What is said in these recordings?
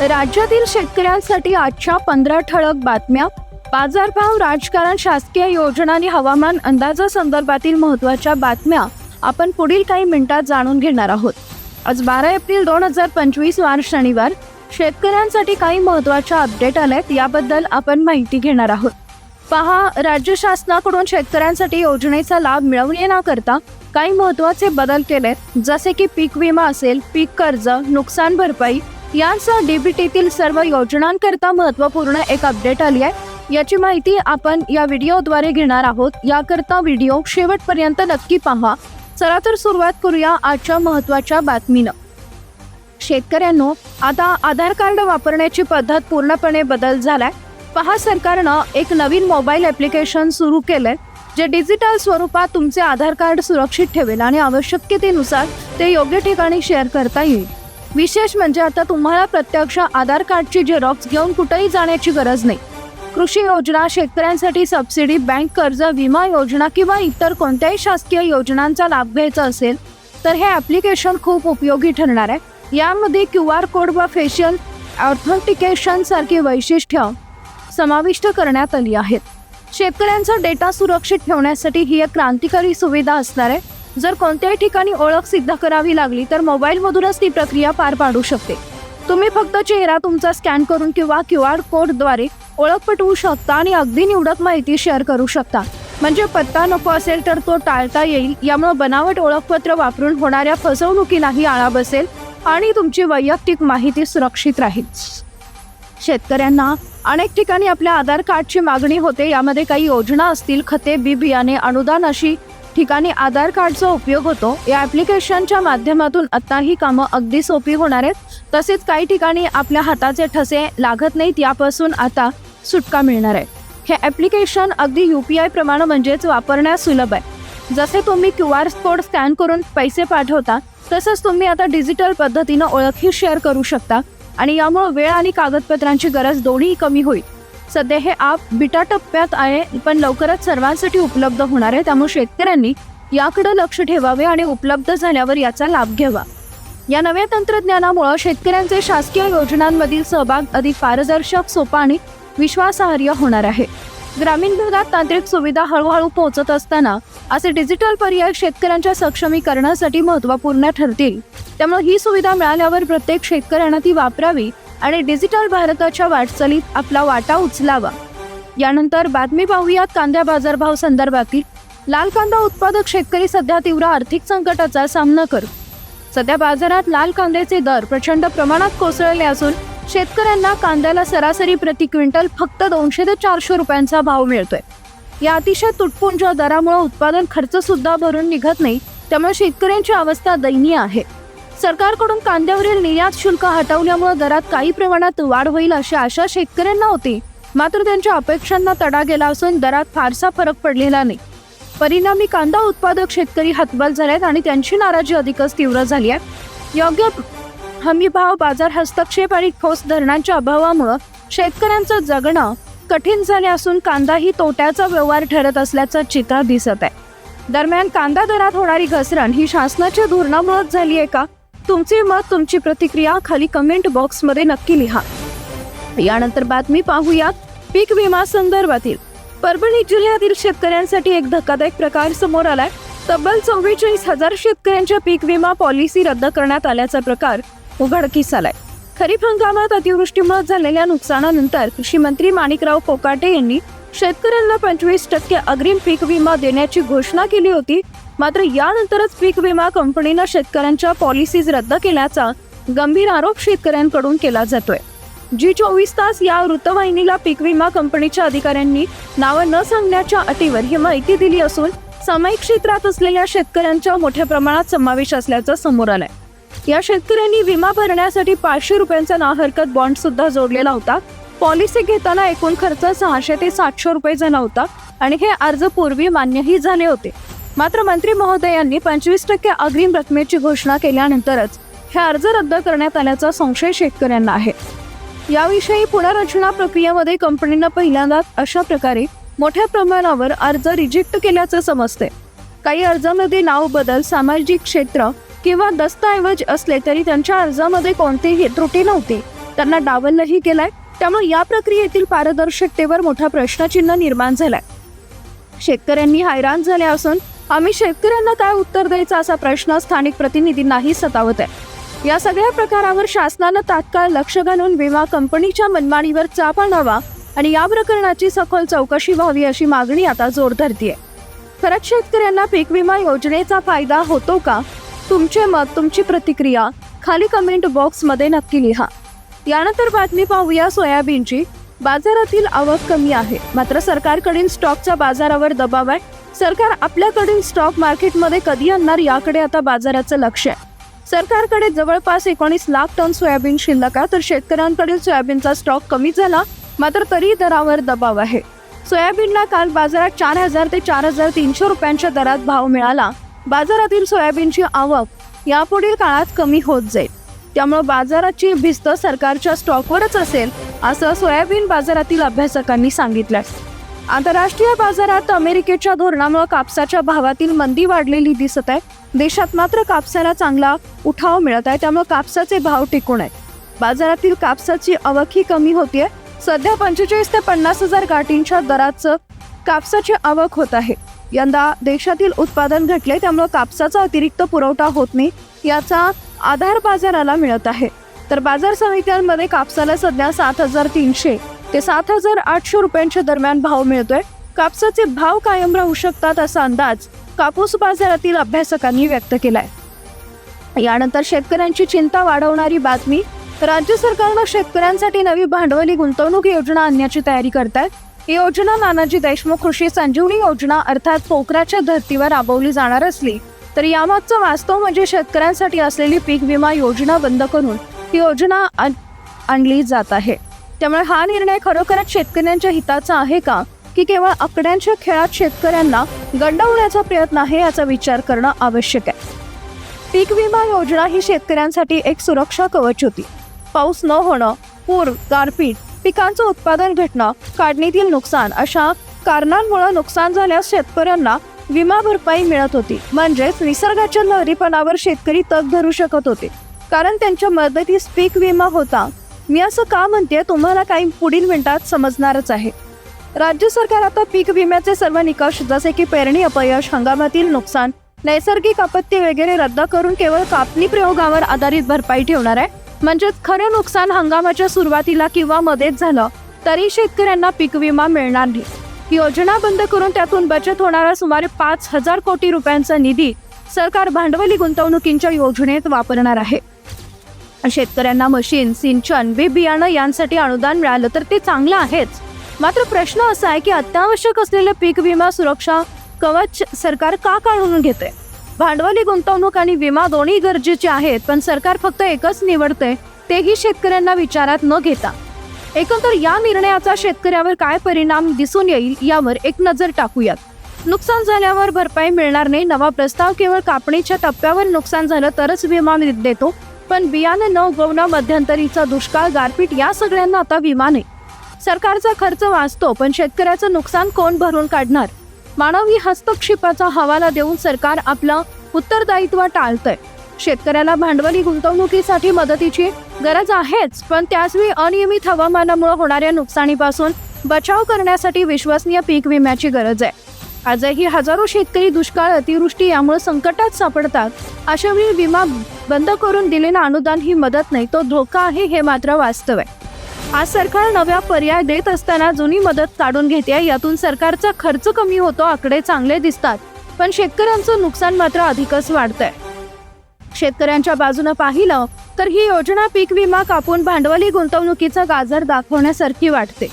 राज्यातील शेतकऱ्यांसाठी आजच्या पंधरा ठळक बातम्या. बाजारभाव राजकारण शासकीय योजना आणि हवामान अंदाजासंदर्भातील महत्त्वाच्या बातम्या आपण पुढील काही मिनिटात जाणून घेणार आहोत. आज बारा एप्रिल दोन हजार पंचवीस वार शनिवार. शेतकऱ्यांसाठी काही महत्त्वाच्या अपडेट आल्यात याबद्दल आपण माहिती घेणार आहोत. पहा राज्य शासनाकडून शेतकऱ्यांसाठी योजनेचा लाभ मिळवून येण्याकरता काही महत्त्वाचे बदल केलेत. जसे की पीक विमा असेल पीक कर्ज नुकसान भरपाई यांसह डीबीटीतील सर्व योजनांकरता महत्त्वपूर्ण एक अपडेट आली आहे. याची माहिती आपण या व्हिडिओद्वारे घेणार आहोत. याकरता व्हिडिओ शेवटपर्यंत नक्की पहा. चला तर सुरुवात करूया आजच्या महत्त्वाच्या बातमीनं. शेतकऱ्यांनो आता आधार कार्ड वापरण्याची पद्धत पूर्णपणे बदल झालाय. पहा सरकारनं एक नवीन मोबाईल ॲप्लिकेशन सुरू केलंय जे डिजिटल स्वरूपात तुमचे आधार कार्ड सुरक्षित ठेवेल आणि आवश्यकतेनुसार ते योग्य ठिकाणी शेअर करता येईल. विशेष म्हणजे आता तुम्हाला प्रत्यक्ष आधार कार्डची झेरॉक्स घेऊन कुठेही जाण्याची गरज नाही. कृषी योजना शेतकऱ्यांसाठी सबसिडी बँक कर्ज विमा योजना किंवा इतर कोणत्याही शासकीय योजनांचा लाभ घ्यायचा असेल तर हे ॲप्लिकेशन खूप उपयोगी ठरणार आहे. यामध्ये क्यू आर कोड व फेशियल ऑथेंटिकेशन सारखी वैशिष्ट्य समाविष्ट करण्यात आली आहेत. शेतकऱ्यांचा डेटा सुरक्षित ठेवण्यासाठी ही एक क्रांतिकारी सुविधा असणार आहे. जर कोणत्याही ठिकाणी ओळख सिद्ध करावी लागली तर मोबाईलमधूनच ती प्रक्रिया पार पाडू शकते. तुम्ही फक्त चेहरा तुमचा स्कॅन करून किंवा क्यू आर कोडद्वारे ओळख पटवू शकता आणि अगदी निवडक माहिती शेअर करू शकता. म्हणजे पत्ता नको असेल तर तो टाळता येईल यामुळे बनावट ओळखपत्र वापरून होणाऱ्या फसवणुकीलाही आळा बसेल आणि तुमची वैयक्तिक माहिती सुरक्षित राहील. शेतकऱ्यांना अनेक ठिकाणी आपल्या आधार कार्डची मागणी होते यामध्ये काही योजना असतील खते बी बियाणे अनुदान अशी ठिकाणी आधार कार्डचा उपयोग होतो. या ॲप्लिकेशनच्या माध्यमातून आता ही कामं अगदी सोपी होणार आहेत. तसेच काही ठिकाणी आपल्या हाताचे ठसे लागत नाहीत यापासून आता सुटका मिळणार आहे. हे ॲप्लिकेशन अगदी यू पी आय प्रमाणे म्हणजेच वापरण्यास सुलभ आहे. जसे तुम्ही क्यू आर कोड स्कॅन करून पैसे पाठवता तसंच तुम्ही आता डिजिटल पद्धतीनं ओळखही शेअर करू शकता. आणि यामुळे वेळ आणि कागदपत्रांची गरज दोन्ही कमी होईल. सध्या हे आप बिटा टप्प्यात आहे पण लवकरच सर्वांसाठी उपलब्ध होणार आहे. त्यामुळे शेतकऱ्यांनी याकडे लक्ष ठेवावे आणि उपलब्ध झाल्यावर याचा लाभ घ्यावा. या नव्या तंत्रज्ञानामुळे शेतकऱ्यांचे शासकीय योजनांमधील सहभाग अधिक पारदर्शक सोपा आणि विश्वासार्ह होणार आहे. ग्रामीण भागात तांत्रिक सुविधा हळूहळू पोहोचत असताना असे डिजिटल पर्याय शेतकऱ्यांच्या सक्षमीकरणासाठी महत्त्वपूर्ण ठरतील. त्यामुळे ही सुविधा मिळाल्यावर प्रत्येक शेतकऱ्यांना ती वापरावी आणि डिजिटल भारताच्या वाटचालीत आपला वाटा उचलावा. यानंतर बातमी पाहूयात कांद्या बाजारभाव संदर्भातील. लाल कांदा उत्पादक शेतकरी सध्या तीव्र आर्थिक संकटाचा सामना करतो सध्या बाजारात लाल कांद्याचे दर प्रचंड प्रमाणात कोसळले असून शेतकऱ्यांना कांद्याला सरासरी प्रति क्विंटल फक्त दोनशे ते चारशे रुपयांचा भाव मिळतोय. या अतिशय तुटपुंज दरामुळे उत्पादन खर्च सुद्धा भरून निघत नाही त्यामुळे शेतकऱ्यांची अवस्था दयनीय आहे. सरकारकडून कांद्यावरील निर्यात शुल्क हटवल्यामुळे दरात काही प्रमाणात वाढ होईल अशी आशा शेतकऱ्यांना होती. मात्र त्यांच्या अपेक्षांना तडा गेला असून दरात फारसा फरक पडलेला नाही. परिणामी कांदा उत्पादक शेतकरी हतबल झालेत आणि त्यांची नाराजी अधिकच तीव्र झाली आहे. योग्य हमी भाव बाजार हस्तक्षेप आणि ठोस धरणांच्या अभावामुळं शेतकऱ्यांचं जगणं कठीण झाले असून कांदाही तोट्याचा व्यवहार ठरत असल्याचं चित्र दिसत आहे. दरम्यान कांदा दरात होणारी घसरण ही शासनाच्या धोरणामुळेच झाली आहे का? तुमचे मत तुमची प्रतिक्रिया खाली कमेंट बॉक्समध्ये नक्की लिहा. यानंतर बातमी पाहूयात पीक विमा संदर्भातील. परभणी जिल्ह्यातील शेतकऱ्यांसाठी एक धक्कादायक प्रकार समोर आलाय. तब्बल चव्वेचाळीस हजार शेतकऱ्यांच्या पीक विमा पॉलिसी रद्द करण्यात आल्याचा प्रकार उघडकीस आलाय. खरीप हंगामात अतिवृष्टीमुळे झालेल्या नुकसानानंतर कृषी मंत्री माणिकराव कोकाटे यांनी शेतकऱ्यांना पंचवीस टक्के अग्रिम पीक विमा देण्याची घोषणा केली होती. मात्र यानंतरच पीक विमा कंपनीनं शेतकऱ्यांच्या पॉलिसीज रद्द केल्याचा गंभीर आरोप शेतकऱ्यांकडून केला जातोय. जी चोवीस तास या वृत्तवाहिनीला पीक विमा कंपनीच्या अधिकाऱ्यांनी नावं न सांगण्याच्या अटीवर ही माहिती दिली असून सामायिक क्षेत्रात असलेल्या शेतकऱ्यांच्या मोठ्या प्रमाणात समावेश असल्याचं समोर आलंय. या शेतकऱ्यांनी विमा भरण्यासाठी पाचशे रुपयांचा ना हरकत बॉन्ड सुद्धा जोडलेला होता. पॉलिसी घेताना एकूण खर्च सहाशे ते सातशे रुपये झाला होता आणि हे अर्ज पूर्वी मान्यही झाले होते. मात्र मंत्री महोदयांनी पंचवीस टक्के अग्रिम रकमेची घोषणा केल्यानंतरच हे अर्ज रद्द करण्यात आल्याचा संशय शेतकऱ्यांना आहे. याविषयी पुनर्रचना प्रक्रियेमध्ये कंपनीनं पहिल्यांदा अशा प्रकारे मोठ्या प्रमाणावर अर्ज रिजेक्ट केल्याचं समजते. काही अर्जामध्ये नाव बदल सामाजिक क्षेत्र किंवा दस्तऐवज असले तरी त्यांच्या अर्जामध्ये कोणतीही त्रुटी नव्हती. त्यांना डावलही केलाय. त्यामुळे या प्रक्रियेतील पारदर्शकतेवर मोठा प्रश्नचिन्ह निर्माण झालाय. शेतकऱ्यांनी हैराण झाले असून आम्ही शेतकऱ्यांना काय उत्तर द्यायचं असा प्रश्न स्थानिक प्रतिनिधींनाही सतावत आहे. या सगळ्या प्रकारावर शासनानं तात्काळ लक्ष घालून विमा कंपनीच्या मनमानीवर चाप आणावा आणि या प्रकरणाची सखोल चौकशी व्हावी अशी मागणी आता जोर धरतीये. खरंच शेतकऱ्यांना पीक विमा योजनेचा फायदा होतो का? तुमचे मत तुमची प्रतिक्रिया खाली कमेंट बॉक्समध्ये नक्की लिहा. यानंतर बातमी पाहूया सोयाबीनची. बाजारातील आवक कमी आहे. मात्र सरकारकडील स्टॉकचा बाजारावर दबाव आहे. सरकार आपल्याकडील स्टॉक मार्केटमध्ये कधी आणणार याकडे आता बाजाराचं लक्ष आहे. सरकारकडे जवळपास एकोणीस लाख टन सोयाबीन शिल्लक आहे तर शेतकऱ्यांकडील सोयाबीनचा स्टॉक कमी झाला मात्र तरी दरावर दबाव आहे. सोयाबीनला काल बाजारात चार हजार ते चार हजार तीनशे रुपयांच्या दरात भाव मिळाला. बाजारातील सोयाबीनची आवक यापुढील काळात कमी होत जाईल. त्यामुळे बाजाराची भिस्त सरकारच्या स्टॉकवरच असेल असं सोयाबीन बाजारातील अभ्यासकांनी सांगितलंय. आंतरराष्ट्रीय बाजारात अमेरिकेच्या धोरणामुळे कापसाच्या भावातील मंदी वाढलेली दिसत आहे. देशात मात्र कापसाला चांगला उठाव मिळत आहे. त्यामुळे कापसाचे भाव टिकून आहेत. बाजारातील कापसाची आवकही कमी होतीये. सध्या पंचेचाळीस ते पन्नास हजार गाठींच्या दराचं कापसाची आवक होत आहे. यंदा देशातील उत्पादन घटले त्यामुळे कापसाचा अतिरिक्त पुरवठा होत नाही याचा आधार बाजाराला मिळत आहे. तर बाजार समित्यांमध्ये कापसाला सध्या सात हजार तीनशे ते सात हजार आठशे रुपयांच्या दरम्यान भाव मिळतोय. कापसाचे भाव कायम राहू शकतात असा अंदाज कापूस बाजारातील अभ्यासकांनी व्यक्त केलाय. यानंतर शेतकऱ्यांची चिंता वाढवणारी बातमी राज्य सरकारनं शेतकऱ्यांसाठी नवी भांडवली गुंतवणूक योजना आणण्याची तयारी करत आहे ही योजना नानाजी देशमुख कृषी संजीवनी योजना अर्थात पोखराच्या धर्तीवर राबवली जाणार असली तर यामागचं वास्तव म्हणजे शेतकऱ्यांसाठी असलेली पीक विमा योजना बंद करून ही योजना आण- आणली जात आहे. त्यामुळे हा निर्णय खरोखरच शेतकऱ्यांच्या हिताचा आहे का? की केवळ आकड्यांच्या खेळात शेतकऱ्यांना गंडवण्याचा प्रयत्न आहे याचा विचार करणं आवश्यक आहे. पीक विमा योजना ही शेतकऱ्यांसाठी एक सुरक्षा कवच होती. पाऊस न होणं पूर गारपीट पिकांचं उत्पादन घटणं काढणीतील नुकसान अशा कारणांमुळे नुकसान झाल्यास शेतकऱ्यांना विमा भरपाई मिळत होती. म्हणजेच निसर्गाच्या लहरीपणावर शेतकरी तग धरू शकत होते. कारण त्यांच्या मदतीस पीक विमा होता. मी असं का म्हणते तुम्हाला काही पुढील मिनिटात समजणारच आहे. राज्य सरकार आता पीक विम्याचे सर्व निकष जसे की पेरणी अपयश हंगामातील नुकसान नैसर्गिक आपत्ती वगैरे रद्द करून केवळ कापणी प्रयोगावर आधारित भरपाई ठेवणार आहे. म्हणजेच खरं नुकसान हंगामाच्या सुरुवातीला किंवा मध्येच झालं तरी शेतकऱ्यांना पीक विमा मिळणार नाही. योजना बंद करून त्यातून बचत होणारा सुमारे पाच हजार कोटी रुपयांचा निधी सरकार भांडवली गुंतवणुकींच्या योजनेत वापरणार आहे. शेतकऱ्यांना मशीन सिंचन बी बियाणं यांसाठी अनुदान मिळालं तर ते चांगलं आहेच. मात्र प्रश्न असा आहे की अत्यावश्यक असलेलं पीक विमा सुरक्षा कवच सरकार का काढून घेते भांडवली गुंतवणूक आणि विमा दोन्ही गरजेचे आहेत पण सरकार फक्त एकच निवडते तेही शेतकऱ्यांना विचारात न घेता. एकंदर या निर्णयाचा शेतकऱ्यावर काय परिणाम दिसून येईल यावर एक नजर टाकूयात. नुकसान झाल्यावर भरपाई मिळणार नाही नवा प्रस्ताव केवळ कापणीच्या टप्प्यावर नुकसान झालं तरच विमा देतो पण बियाणं न उगवणं मध्यंतरीचा दुष्काळ गारपीट या सगळ्यांना आता विमान आहे. सरकारचा खर्च वाचतो पण शेतकऱ्याचं नुकसान कोण भरून काढणार? मानवी हस्तक्षेपाचा हवाला देऊन सरकार आपलं उत्तरदायित्व टाळतंय. शेतकऱ्याला भांडवली गुंतवणुकीसाठी मदतीची गरज आहेच पण त्याचवेळी अनियमित हवामानामुळे होणाऱ्या नुकसानीपासून बचाव करण्यासाठी विश्वसनीय पीक विम्याची गरज आहे. आजही हजारो शेतकरी दुष्काळ अतिवृष्टी यामुळे संकटात सापडतात. अशा वेळी विमा बंद करून दिलेलं अनुदान ही मदत नाही तो धोका आहे हे मात्र वास्तव आहे. आज सरकार नव्या पर्याय देत असताना जुनी मदत काढून घेते यातून सरकारचा खर्च कमी होतो आकडे चांगले दिसतात. पण शेतकऱ्यांचं नुकसान मात्र अधिकच वाढतंय. शेतकऱ्यांच्या बाजूनं पाहिलं तर ही योजना पीक विमा कापून भांडवली गुंतवणुकीचा गाजर दाखवण्यासारखी वाटते.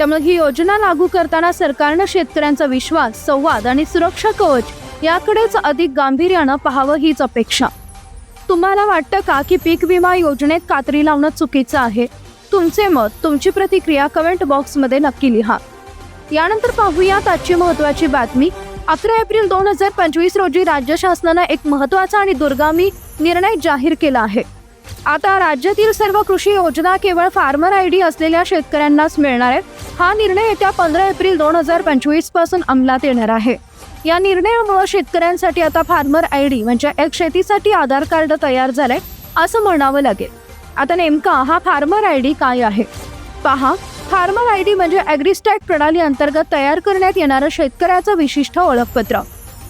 त्यामुळे ही योजना लागू करताना सरकारनं शेतकऱ्यांचा विश्वास संवाद आणि सुरक्षा कवच याकडेच अधिक गांभीर्यानं पाहावं हीच अपेक्षा. तुम्हाला वाटतं का की पीक विमा योजनेत कात्री लावणं चुकीचं आहे? तुमचे मत तुमची प्रतिक्रिया कमेंट बॉक्समध्ये नक्की लिहा. यानंतर पाहूयात आजची महत्वाची बातमी. अकरा एप्रिल दोन हजार पंचवीस रोजी राज्य शासनानं एक महत्त्वाचा आणि दुर्गामी निर्णय जाहीर केला आहे. आता राज्यातील सर्व कृषी योजना केवळ फार्मर आय डी असलेल्या शेतकऱ्यांनाच मिळणार आहे हा निर्णय येत्या पंधरा एप्रिल दोन हजार पंचवीसपासून अंमलात येणार आहे. या निर्णयामुळे शेतकऱ्यांसाठी आता फार्मर आय डी म्हणजे एक शेतीसाठी आधार कार्ड तयार झालंय असं म्हणावं लागेल. आता नेमका हा फार्मर आय डी काय आहे? पहा फार्मर आय डी म्हणजे ॲग्रिस्टॅक प्रणाली अंतर्गत तयार करण्यात येणारं शेतकऱ्याचं विशिष्ट ओळखपत्र.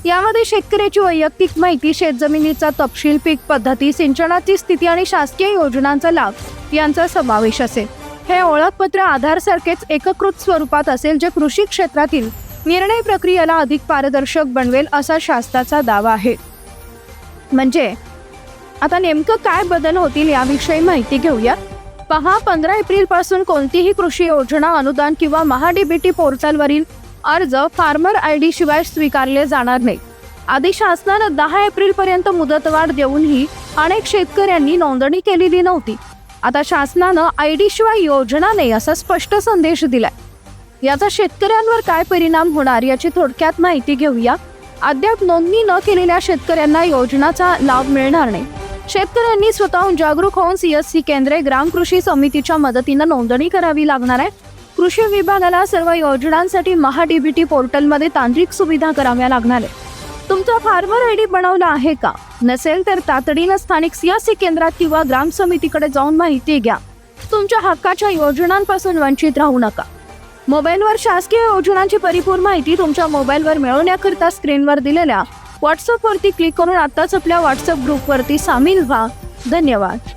यामध्ये शेतकऱ्याची वैयक्तिक माहिती शेतजमिनीचा तपशील पीक पद्धती सिंचनाची स्थिती आणि शासकीय योजनांचा लाभ यांचा समावेश असेल. हे ओळखपत्र आधारसारखेच एककृत स्वरूपात असेल जे कृषी क्षेत्रातील निर्णय प्रक्रियेला अधिक पारदर्शक बनवेल असा शासनाचा दावा आहे. म्हणजे आता नेमकं काय बदल होतील याविषयी माहिती घेऊया. पहा पंधरा एप्रिलपासून कोणतीही कृषी योजना अनुदान किंवा महाडीबीटी पोर्टलवरील अर्ज फार्मर आय डी शिवाय स्वीकारले जाणार नाही. आधी शासनानं दहा एप्रिल पर्यंत मुदतवाढ देऊनही अनेक शेतकऱ्यांनी नोंदणी केलेली नव्हती. आता शासनानं आय डी शिवाय योजना नाही असा स्पष्ट संदेश दिलाय. याचा शेतकऱ्यांवर काय परिणाम होणार याची थोडक्यात माहिती घेऊया. अद्याप नोंदणी न केलेल्या शेतकऱ्यांना योजनाचा लाभ मिळणार नाही. शेतकऱ्यांनी स्वतःहून जागरूक होऊन सीएससी केंद्रे ग्राम कृषी समितीच्या मदतीनं नोंदणी करावी लागणार आहे. कृषी विभागाला सर्व योजनांसाठी महाडीबीटी पोर्टलमध्ये तांत्रिक सुविधा कराव्या लागणार आहे तुमचा फार्मर आय डी बनवला आहे का? नसेल तर तातडीनं स्थानिक सियासी केंद्रात किंवा ग्राम समितीकडे जाऊन माहिती घ्या. तुमच्या हक्काच्या योजनांपासून वंचित राहू नका. मोबाईलवर शासकीय योजनांची परिपूर्ण माहिती तुमच्या मोबाईलवर मिळवण्याकरिता स्क्रीनवर दिलेल्या व्हॉट्सअपवरती क्लिक करून आत्ताच आपल्या व्हॉट्सअप ग्रुपवरती सामील व्हा. धन्यवाद.